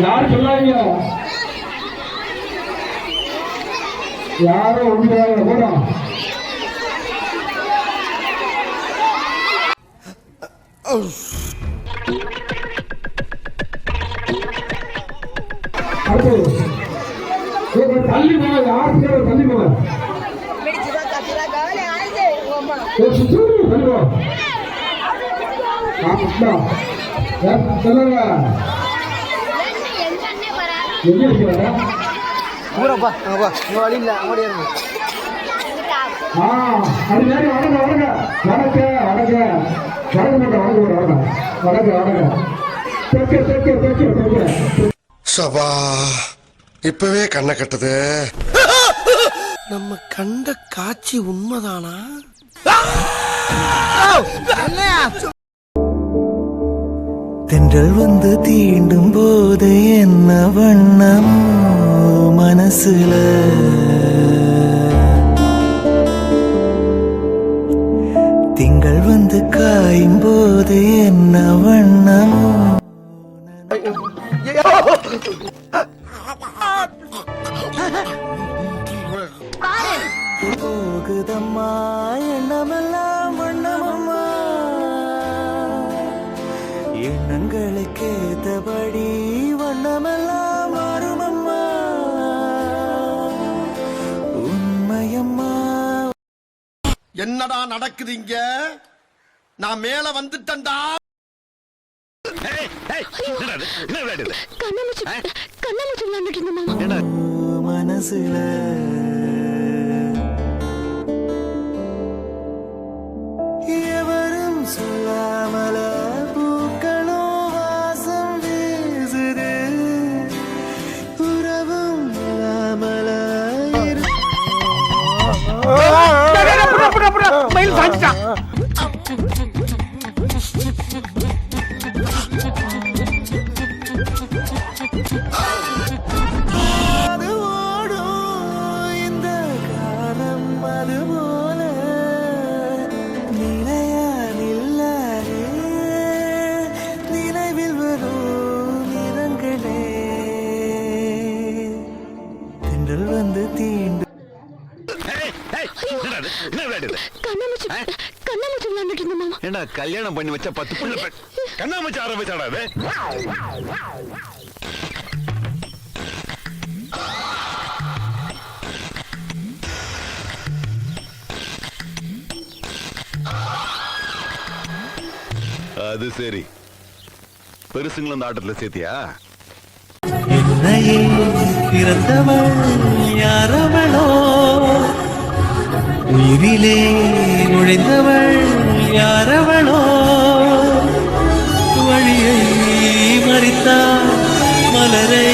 யார் சொல்லாதீங்க? யாரும் ஒன்று போறோம் தள்ளி போக யார் தள்ளி போவ தள்ளி போ. ஊரப்பா அப்பா உங்க வழி இல்லை அங்கோடி இருங்க ஆ அது மாதிரி வணங்க வணங்க வணக்க வணக்க வணக்க மாட்டேன் வணக்க வணக்க வணக்க வணக்க தெற்கு தெற்கு தெற்கு தெற்கு சபா இப்பவே கண்ணை கட்டுது நம்ம கண்ட காட்சி உண்மைதானா தென்றல் வந்து தீண்டும் போது என்ன வண்ணமோ மனசுல? திங்கள் வந்து காயும் போது என்ன வண்ணமோ? போகுதம்மா எண்ணமெல்லாம் வண்ணமம்மா. எண்ணங்களுக்கு ஏத்தபடி வண்ணமெல்லாம் மாறுமம்மா உண்மையம்மா. என்னடா நடக்குது இங்க? நான் மேல வந்துட்டேன்டா. கண்ணாமூச்சி கண்ணாமூச்சி விளையாண்டுட்டு இருந்த மாமா மனசுல Tchum, tchum, tchum. கண்ணாமூச்சி கண்ணாமூச்சி விளையாண்டுட்டு இருந்த மாமா. ஏண்டா கல்யாணம் பண்ணி வச்ச பத்து புள்ள பெண் கண்ணாமூச்சி ஆரம்பிச்சாடா அது அது சரி. பெருசுங்களும் இந்த ஆட்டத்துல சேர்த்தியா? என்னையே பிறந்தவள். உயிரிலே நுழைந்தவள் யாரவளோ? வழியை மறித்தாள் மலரை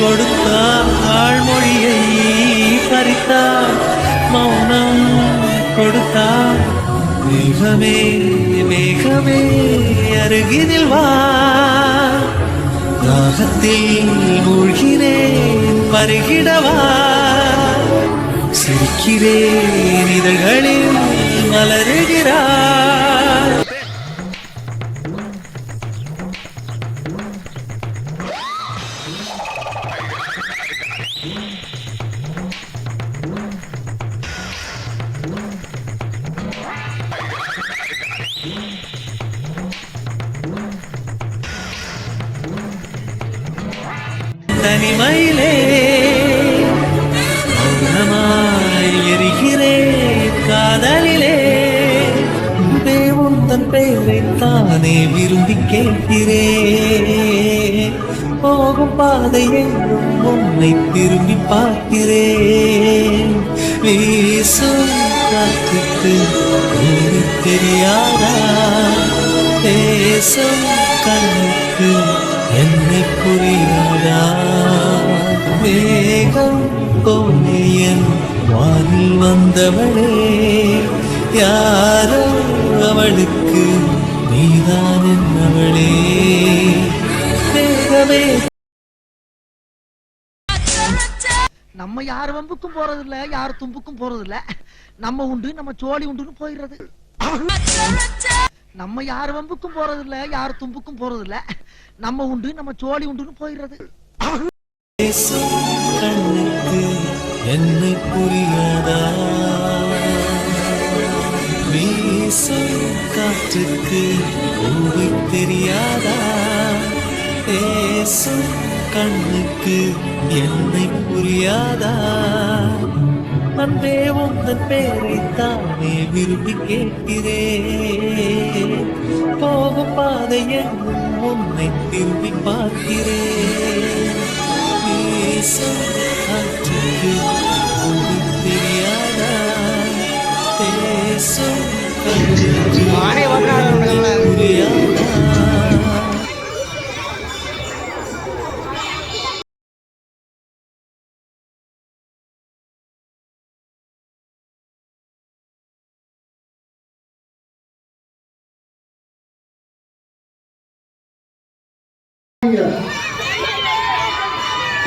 கொடுத்தாள் ஆழ்மொழியை பறித்தாள் மௌனம் கொடுத்தாள் மேகமே மேகமே அருகினில் வா. தாகத்தில் மூழ்கிறேன் வருகிடவா சிரிக்கிறேன் இதழ்களில் மலருகிறார். தனிமையிலே காதலிலே. தேவன் தன் பெயரை தானே விரும்பி கேட்கிறே. போகும் பாதை எங்கும் உன்னை திரும்பி பார்க்கிறேன் வீசும் காற்றுக்கு தெரியாதா? பேசும் கண்ணுக்கு என்னை புரியாதா? வேகம் கோ வானில் வந்தவளே யாரோ அவளுக்கு நீதான் என்னவளே வேகமே நம்ம யார் வம்புக்கும் போறது இல்ல யார் தும்புக்கும் போறது இல்ல நம்ம உண்டு நம்ம சோழி உண்டுன்னு போயிடுறது. நம்ம யார் வம்புக்கும் போறது இல்ல யார் தும்புக்கும் போறது இல்ல நம்ம உண்டு நம்ம சோழி உண்டுன்னு போயிடுறது. என்னை புரியாதா வீசும் காற்றுக்கு உண்மை தெரியாதா? பேசும் கண்ணுக்கு என்னை புரியாதா அன்பே உந்தன் பேரை தானே விரும்பி கேட்கிறேன் போகும் பாதை எங்கும் உன்னை திரும்பி பார்க்கிறேன்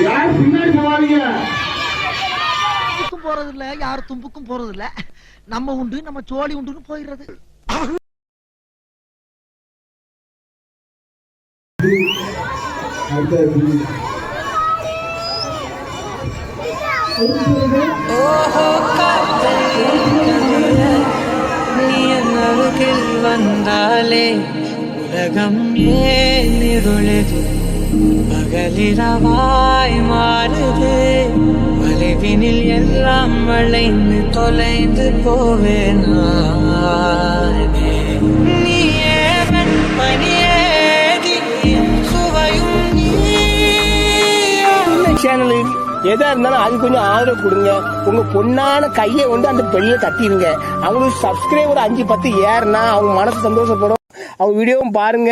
யார் பின்னாடி போவாதீங்க போறது இல்ல யார் தும்புக்கும் போறது இல்ல நம்ம உண்டு நம்ம சோழி உண்டுன்னு போயிடுறது. ஓஹோ நீ அருகில் வந்தாலே உலகம் ஏன் இருளுது? பகலிரவா வளைவினில் எல்லாம் வளைந்து தொலைந்து போவேனே நீயே வெண்பனியேதி சுவையும் சேனலில் சேனலு எதா இருந்தாலும் அது கொஞ்சம் ஆதரவு கொடுங்க. உங்க பொண்ணான கையை வந்து அந்த பெண்ணில தட்டிடுங்க அவங்களுக்கு சப்ஸ்கிரைபர் அஞ்சு பத்து ஏறுனா அவங்க மனசு சந்தோஷப்படும். அவங்க வீடியோவும் பாருங்க.